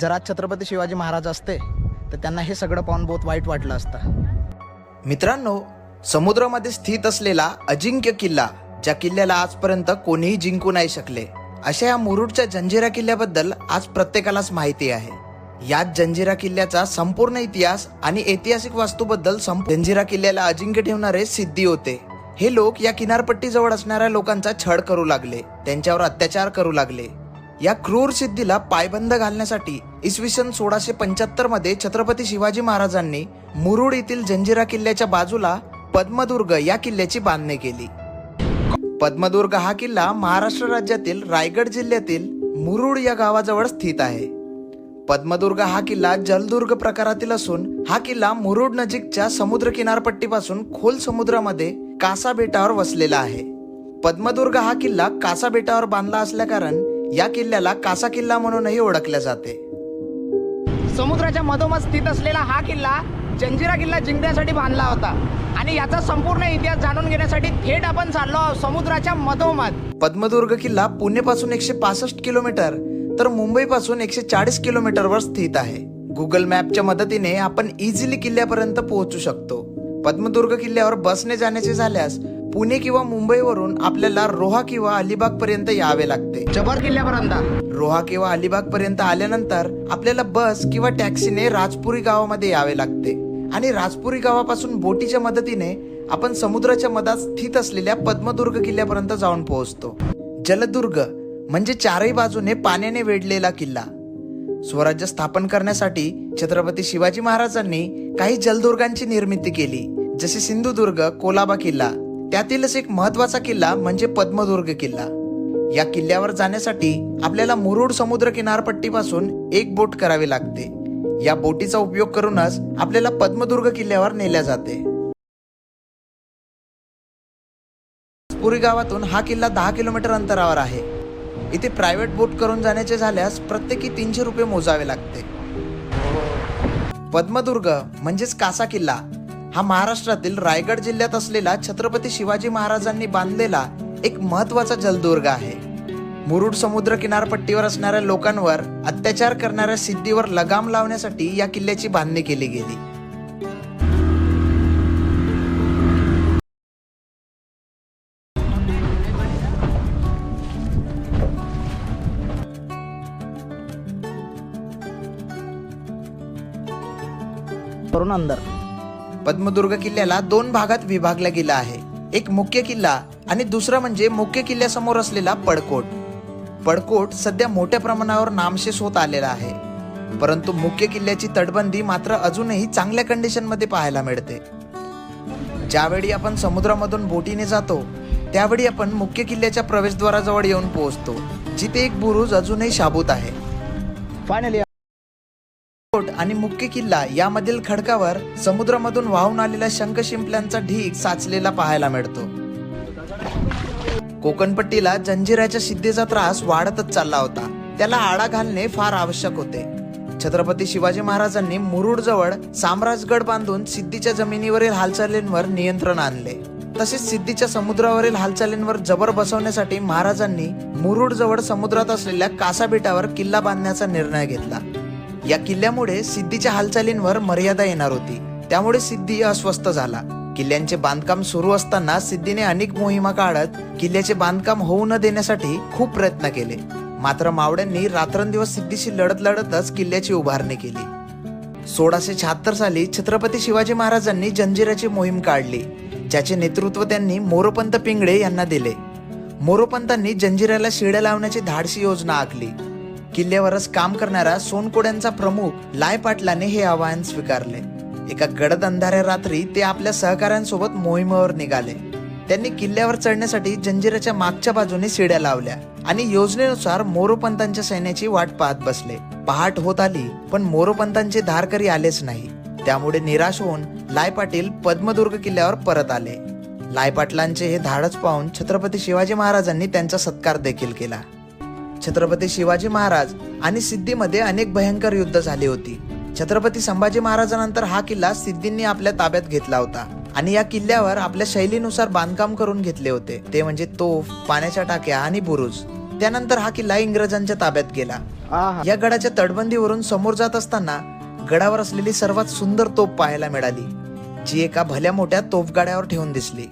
जर आज छत्रपती शिवाजी महाराज असते तर त्यांना हे सगळं पाहून बहुत वाईट वाटलं असतं. मित्रांनो समुद्रामध्ये स्थित असलेला अजिंक्य किल्ला ज्या किल्ल्याला आजपर्यंत कोणीही जिंकू नाही शकले अशा या मुरुडच्या जंजिरा किल्ल्याबद्दल आज प्रत्येकालाच माहिती आहे. यात जंजिरा किल्ल्याचा संपूर्ण इतिहास आणि ऐतिहासिक वास्तूबद्दल जंजिरा किल्ल्याला अजिंक्य ठेवणारे सिद्धी होते. हे लोक या किनारपट्टीजवळ असणाऱ्या लोकांचा छळ करू लागले त्यांच्यावर अत्याचार करू लागले. या क्रूर सिद्धीला पायबंद घालण्यासाठी इसवी सन सोळाशे पंच्याहत्तरमध्ये छत्रपती शिवाजी महाराजांनी मुरुड येथील जंजिरा किल्ल्याच्या बाजूला पद्मदुर्ग या किल्ल्याची बांधणी केली. पद्मदुर्ग हा किल्ला महाराष्ट्र राज्यातील रायगड जिल्ह्यातील मुरुड या गावाजवळ स्थित आहे. पद्मदुर्ग हा किल्ला जलदुर्ग प्रकारातील असून हा किल्ला मुरुड नजीकच्या समुद्र किनारपट्टीपासून खोल समुद्रामध्ये कासा बेटावर वसलेला आहे. पद्मदुर्ग हा किल्ला कासा बेटावर बांधला असल्याकारण या किल्ल्याला कासा किल्ला म्हणूनही ओळखले जाते. समुद्राच्या मधोमध स्थित असलेला हा किल्ला जंजिरा किल्ला जिंकण्यासाठी बांधला होता आणि याचा संपूर्ण इतिहास जाणून घेण्यासाठी थेट आपण चाललो आहोत समुद्राच्या मधोमध. पद्मदुर्ग किल्ला पुणेपासून एकशे पासष्ट किलोमीटर तर मुंबईपासून एकशे चाळीस किलोमीटरवर स्थित आहे. गुगल मॅपच्या मदतीने आपण इझिली किल्ल्यापर्यंत पोहोचू शकतो. पद्मदुर्ग किल्ल्यावर बसने जाण्याचे झाल्यास पुणे किंवा मुंबईवरून आपल्याला रोहा किंवा अलिबाग पर्यंत यावे लागते. जबर किल्ल्यापर्यंत. रोहा किंवा अलिबाग पर्यंत आल्यानंतर आपल्याला बस किंवा टॅक्सीने राजपुरी गावामध्ये यावे लागते. आणि राजपुरी गावापासून बोटीच्या मदतीने आपण समुद्राच्या मधात स्थित असलेल्या पद्मदुर्ग किल्ल्यापर्यंत जाऊन पोहोचतो. जलदुर्ग म्हणजे चारही बाजूने पाण्याने वेढलेला किल्ला. स्वराज्य स्थापन करण्यासाठी छत्रपती शिवाजी महाराजांनी काही जलदुर्गांची निर्मिती केली. जसे सिंधुदुर्ग कोलाबा किल्ला त्यातीलच एक महत्त्वाचा किल्ला म्हणजे पद्मदुर्ग किल्ला. या किल्ल्यावर जाण्यासाठी आपल्याला मुरुड समुद्र किनारपट्टीपासून एक बोट करावी लागते. या बोटीचा उपयोग करूनच आपल्याला पद्मदुर्ग किल्ल्यावर नेल्या जाते. पुरी गावातून हा किल्ला दहा किलोमीटर अंतरावर आहे. इथे प्रायव्हेट बोट करून जाण्याचे झाल्यास प्रत्येकी तीनशे रुपये मोजावे लागते. पद्मदुर्ग म्हणजेच कासा किल्ला. हा महाराष्ट्रातील रायगड जिल्ह्यात असलेला छत्रपती शिवाजी महाराजांनी बांधलेला एक महत्त्वाचा जलदुर्ग आहे. मुरुड समुद्र किनारपट्टीवर असणाऱ्या लोकांवर अत्याचार करणाऱ्या सिद्धीवर लगाम लावण्यासाठी या किल्ल्याची बांधणी केली गेली. करून अंदर पद्मदुर्ग किल्ल्याला दोन भागात विभागला गेला आहे. एक मुख्य किल्ला आणि दुसरा म्हणजे मुख्य किल्ल्यासमोर असलेला पडकोट. पडकोट सध्या मोठ्या प्रमाणावर नामशेष होत आलेला आहे. परंतु मुख्य किल्ल्याची तटबंदी मात्र अजूनही चांगल्या कंडिशनमध्ये पाहायला मिळते. ज्यावेळी आपण समुद्रामधून बोटीने जातो त्यावेळी आपण मुख्य किल्ल्याच्या प्रवेशद्वाराजवळ येऊन पोहोचतो जिथे एक बुरुज अजूनही शाबूत आहे. फायनली कोट आणि मुख्य किल्ला यामधील खडकावर समुद्रामधून वाहून आलेला शंख शिंपल्यांचा ढीग साचलेला पाहायला मिळतो. कोकणपट्टीला जंजिराच्या सिद्धीचा त्रास वाढतच चालला होता. त्याला आळा घालणे फार आवश्यक होते. छत्रपती शिवाजी महाराजांनी मुरुड जवळ साम्राजगड बांधून सिद्धीच्या जमिनीवरील हालचालींवर नियंत्रण आणले. तसेच सिद्धीच्या समुद्रावरील हालचालींवर जबर बसवण्यासाठी महाराजांनी मुरुड जवळ समुद्रात असलेल्या कासा बेटावर किल्ला बांधण्याचा निर्णय घेतला. या किल्ल्यामुळे सिद्धीच्या हालचालींवर मर्यादा येणार होती. त्यामुळे सिद्धी अस्वस्थ झाला. किल्ल्यांचे बांधकाम सुरू असताना सिद्धीने अनेक मोहिमा काढत किल्ल्याचे बांधकाम होऊ न देण्यासाठी खूप प्रयत्न केले. मात्र मावड्यांनी रात्रंदिवस सिद्धीशी लढत लढतच किल्ल्याची उभारणी केली. सोळाशे शहात्तर साली छत्रपती शिवाजी महाराजांनी जंजिराची मोहीम काढली ज्याचे नेतृत्व त्यांनी मोरोपंत पिंगळे यांना दिले. मोरोपंतांनी जंजिराला शिड्या लावण्याची धाडशी योजना आखली. किल्ल्यावरच काम करणाऱ्या सोनकोड्यांचा प्रमुख लाय पाटलाने हे आवाहन स्वीकारले. एका गडद अंधाऱ्या रात्री ते आपल्या सहकाऱ्यांसोबत मोहिमेवर निघाले. त्यांनी किल्ल्यावर चढण्यासाठी जंजिराच्या मागच्या बाजूने शिड्या लावल्या आणि योजनेनुसार मोरोपंतांच्या सैन्याची वाट पाहत बसले. पहाट होत आली पण मोरोपंतांचे धारकरी आलेच नाही. त्यामुळे निराश होऊन लाय पाटील पद्मदुर्ग किल्ल्यावर परत आले. लाय पाटलांचे हे धाडच पाहून छत्रपती शिवाजी महाराजांनी त्यांचा सत्कार देखील केला. छत्रपती शिवाजी महाराज आणि सिद्धीमध्ये अनेक भयंकर युद्ध झाली होती. छत्रपती संभाजी महाराजांनंतर हा किल्ला सिद्धींनी आपल्या ताब्यात घेतला होता आणि या किल्ल्यावर आपल्या शैलीनुसार बांधकाम करून घेतले होते. ते म्हणजे तोफ पाण्याच्या टाक्या आणि बुरुज. त्यानंतर हा किल्ला इंग्रजांच्या ताब्यात गेला. या गडाच्या तटबंदीवरून समोर जात असताना गडावर असलेली सर्वात सुंदर तोफ पाहायला मिळाली जी एका भल्या मोठ्या तोफगाड्यावर ठेवून दिसली.